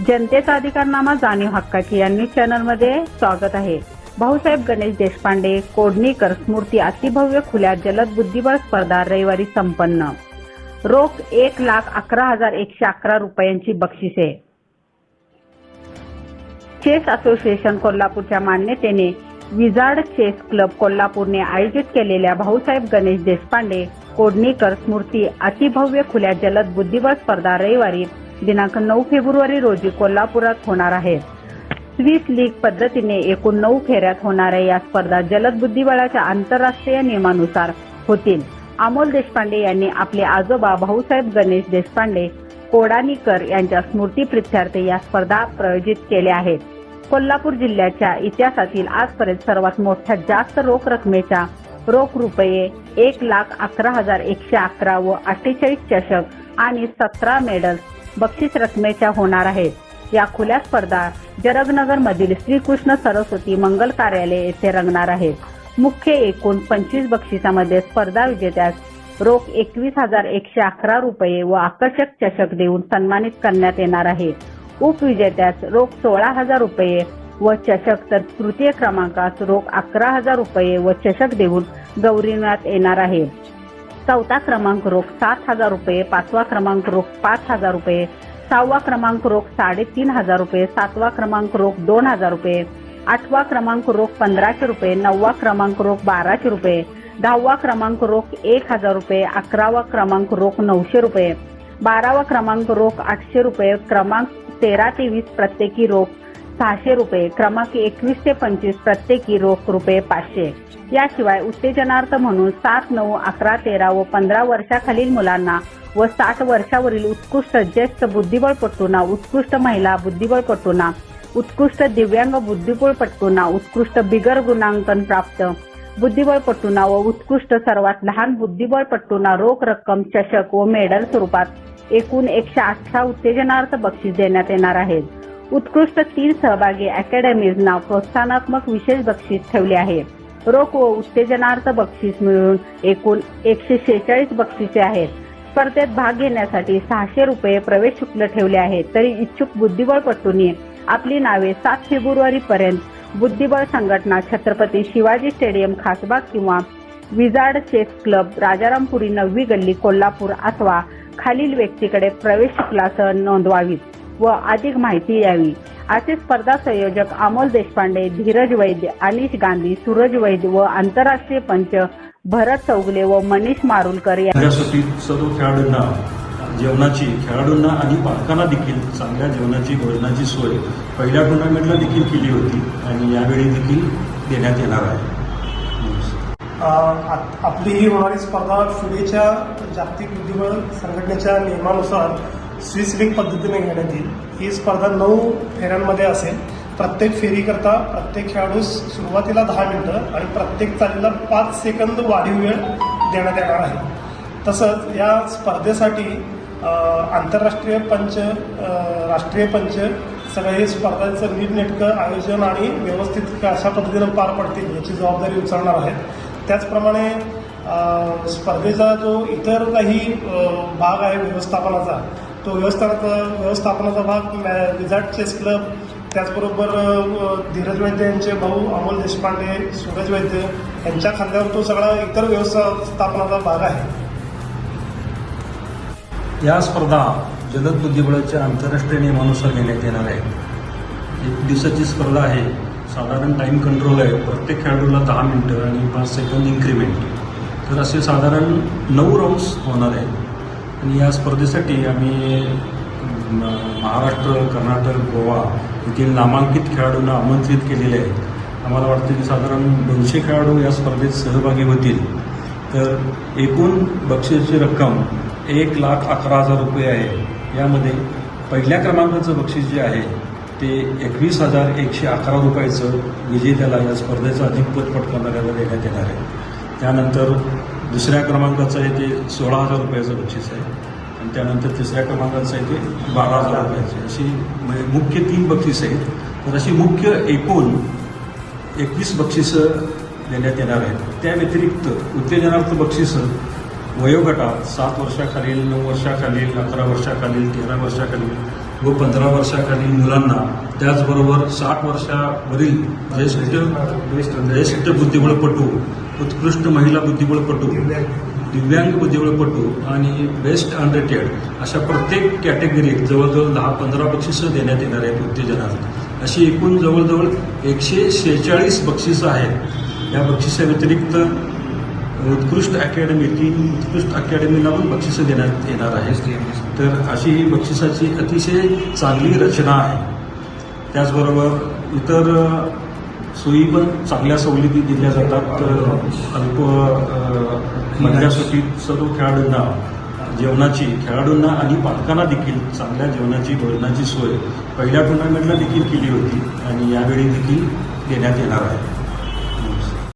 जनतेचा अधिकारनामा जाणीव हक्काची यांनी चॅनलमध्ये स्वागत आहे. भाऊसाहेब गणेश देशपांडे कोडणीकर स्मृती अतिभव्य खुल्या जलद बुद्धिबळ स्पर्धा रविवारी संपन्न. रोख एक लाख अकरा हजार एकशे अकरा रुपयांची बक्षिसे चेस असोसिएशन कोल्हापूरच्या मान्यतेने विजार्ड चेस क्लब कोल्हापूरने आयोजित केलेल्या भाऊसाहेब गणेश देशपांडे कोडणीकर स्मृती अतिभव्य खुल्या जलद बुद्धिबळ स्पर्धा रविवारी दिनांक नऊ फेब्रुवारी रोजी कोल्हापुरात होणार आहे. स्विस लीग पद्धतीने एकूण नऊ फेऱ्यात होणाऱ्या या स्पर्धा जलद बुद्धिबळाच्या आंतरराष्ट्रीय नियमानुसार होतील. अमोल देशपांडे यांनी आपले आजोबा भाऊसाहेब गणेश देशपांडे कोडानीकर यांच्या स्मृतीप्रित्यर्थ या स्पर्धा प्रायोजित केल्या आहेत. कोल्हापूर जिल्ह्याच्या इतिहासातील आजपर्यंत सर्वात मोठ्या जास्त रोख रकमेच्या रोख रुपये एक लाख अकरा हजार एकशे अकरा व अठ्ठेचाळीस चषक आणि सतरा मेडल्स बक्षीस रकमेच्या होणार आहेत या खुल्या स्पर्धा जरगनगर मधील श्रीकृष्ण सरस्वती मंगल कार्यालय येथे रंगणार आहेत मुख्य एकूण पंचवीस बक्षिसामध्ये स्पर्धा विजेत्यास रोख एकवीस हजार एकशे अकरा रुपये व आकर्षक चषक देऊन सन्मानित करण्यात येणार आहे. उपविजेत्यास रोख सोळा हजार रुपये व चषक तर तृतीय क्रमांकास रोख अकरा हजार रुपये व चषक देऊन गौरविण्यात येणार आहे. चौथा क्रमांक रोख सात हजार रुपये पाचवा क्रमांक रोख पाच हजार रुपये सहावा क्रमांक रोख साडेतीन हजार रुपये सातवा क्रमांक रोख दोन हजार रुपये आठवा क्रमांक रोख पंधराशे रुपये नववा क्रमांक रोख बाराशे रुपये दहावा क्रमांक रोख एक हजार रुपये अकरावा क्रमांक रोख नऊशे रुपये बारावा क्रमांक रोख आठशे रुपये क्रमांक तेरा ते वीस प्रत्येकी रोख सहाशे रुपये क्रमांक एकवीस ते पंचवीस प्रत्येकी रोख रुपये पाचशे. याशिवाय उत्तेजनार्थ म्हणून सात नऊ अकरा तेरा व पंधरा वर्षाखालील मुलांना व साठ वर्षावरील उत्कृष्ट ज्येष्ठ बुद्धिबळपटूंना उत्कृष्ट महिला बुद्धिबळपटूंना उत्कृष्ट दिव्यांग बुद्धिबळपटूंना उत्कृष्ट बिगर गुणांकन प्राप्त बुद्धिबळपटूंना व उत्कृष्ट सर्वात लहान बुद्धिबळपटूंना रोख रक्कम चषक व मेडल स्वरूपात एकूण एकशे अठरा उत्तेजनार्थ बक्षीस देण्यात येणार आहेत. उत्कृष्ट तीन सहभागी अकॅडमीजना प्रोत्साहनात्मक विशेष बक्षीस ठेवले आहे. रोख व उत्तेजनार्थ बक्षीस मिळून एकूण एकशे शेहेचाळीस बक्षिसे आहेत. स्पर्धेत भाग घेण्यासाठी सहाशे रुपये प्रवेश शुल्क ठेवले आहे. तरी इच्छुक बुद्धिबळपटूंनी आपली नावे सात फेब्रुवारी पर्यंत बुद्धिबळ संघटना छत्रपती शिवाजी स्टेडियम खासबाग किंवा विजार्ड चेस क्लब राजारामपुरी नववी गल्ली कोल्हापूर अथवा खालील व्यक्तीकडे प्रवेश शुल्कासह नोंदवावीत. व अधिक माहिती यावी असे स्पर्धा संयोजक अमोल देशपांडे धीरज वैद्य अनिश गांधी सूरज वैद्य व आंतरराष्ट्रीय पंच भरत चौगले व मनीष मारुलकर यासाठी सर्व खेळाडूंना जेवणाची खेळाडूंना आणि पालकांना देखील चांगल्या जेवणाची भोजनाची सोय पहिल्या टुर्नामेंटला देखील केली होती आणि यावेळी देखील देण्यात येणार आहे. आपली ही होणारी स्पर्धा फिडेच्या जागतिक बुद्धिबळ संघटनेच्या नियमानुसार स्विस लीग पद्धतीने घेण्यात येईल. ही स्पर्धा नऊ फेऱ्यांमध्ये असेल. प्रत्येक फेरीकरता प्रत्येक खेळाडूस सुरुवातीला दहा मिनटं आणि प्रत्येक चालीला पाच सेकंद वाढीव वेळ देण्यात येणार आहे. तसंच या स्पर्धेसाठी आंतरराष्ट्रीय पंच राष्ट्रीय पंच सगळे हे स्पर्धांचं नीटनेटकं आयोजन आणि व्यवस्थित अशा पद्धतीनं पार पडतील याची जबाबदारी उचलणार आहेत. त्याचप्रमाणे स्पर्धेचा जो इतर काही भाग आहे व्यवस्थापनाचा तो व्यवस्थापनाचा व्यवस्थापनाचा भाग मॅ- विजार्ड चेस क्लब त्याचबरोबर धीरज वैद्य यांचे भाऊ अमोल देशपांडे सूरज वैद्य यांच्या खांद्यावर तो सगळा इतर व्यवस्थापनाचा भाग आहे. या स्पर्धा जलद बुद्धिबळाच्या आंतरराष्ट्रीय नियमानुसार घेण्यात येणार आहे एक दिवसाची स्पर्धा आहे. साधारण टाईम कंट्रोल आहे. प्रत्येक खेळाडूला दहा मिनटं आणि पाच सेकंद इन्क्रीमेंट तर असे साधारण नऊ राऊंड्स होणार आहेत. आणि या स्पर्धेसाठी आम्ही म, महाराष्ट्र कर्नाटक गोवा येथील नामांकित खेळाडूंना आमंत्रित केलेले आहे आम्हाला वाटतं की साधारण दोनशे खेळाडू या स्पर्धेत सहभागी होतील. तर एकूण बक्षीसची रक्कम एक लाख अकरा हजार रुपये आहे. यामध्ये पहिल्या क्रमांकाचं बक्षीस जे आहे ते एकवीस हजार एकशे अकरा रुपयाचं विजेत्याला या स्पर्धेचं अधिकपद पटकावणाऱ्याला देण्यात येणार आहे. त्यानंतर दुसऱ्या क्रमांकाचं आहे ते सोळा हजार रुपयाचं बक्षीस आहे. आणि त्यानंतर तिसऱ्या क्रमांकाचं आहे ते बारा हजार रुपयाचे अशी म्हणजे मुख्य तीन बक्षीस आहेत. तर अशी मुख्य एकूण एकवीस बक्षिसं देण्यात येणार आहेत. त्या व्यतिरिक्त उत्तेजनार्थ बक्षिसं वयोगटात सात वर्षाखालील नऊ वर्षाखालील अकरा वर्षाखालील तेरा वर्षाखालील व पंधरा वर्षाखालील मुलांना त्याचबरोबर साठ वर्षावरील म्हणजे ज्येष्ठ ज्येष्ठ म्हणजे बुद्धिबळपटू उत्कृष्ट महिला बुद्धिबळपटू दिव्यांग बुद्धिबळपटू आणि बेस्ट अनरेटेड अशा प्रत्येक कॅटेगरीत जवळजवळ दहा पंधरा बक्षिसं देण्यात येणार आहेत उत्तेजनात. अशी एकूण जवळजवळ एकशे शेहेचाळीस बक्षिसं आहेत. या बक्षिसाव्यतिरिक्त उत्कृष्ट अकॅडमी तीन उत्कृष्ट अकॅडमीला पण बक्षिसं देण्यात येणार आहे तर अशी ही बक्षिसाची अतिशय चांगली रचना आहे. त्याचबरोबर इतर सोयी पण चांगल्या सवलती दिल्या जातात. अल्प मधल्या सुट्टीत सर्व खेळाडूंना जेवणाची खेळाडूंना आणि पालकांना देखील चांगल्या जेवणाची भोजनाची सोय पहिल्या टुर्नामेंटला देखील केली होती आणि यावेळी देखील देण्यात येणार आहे.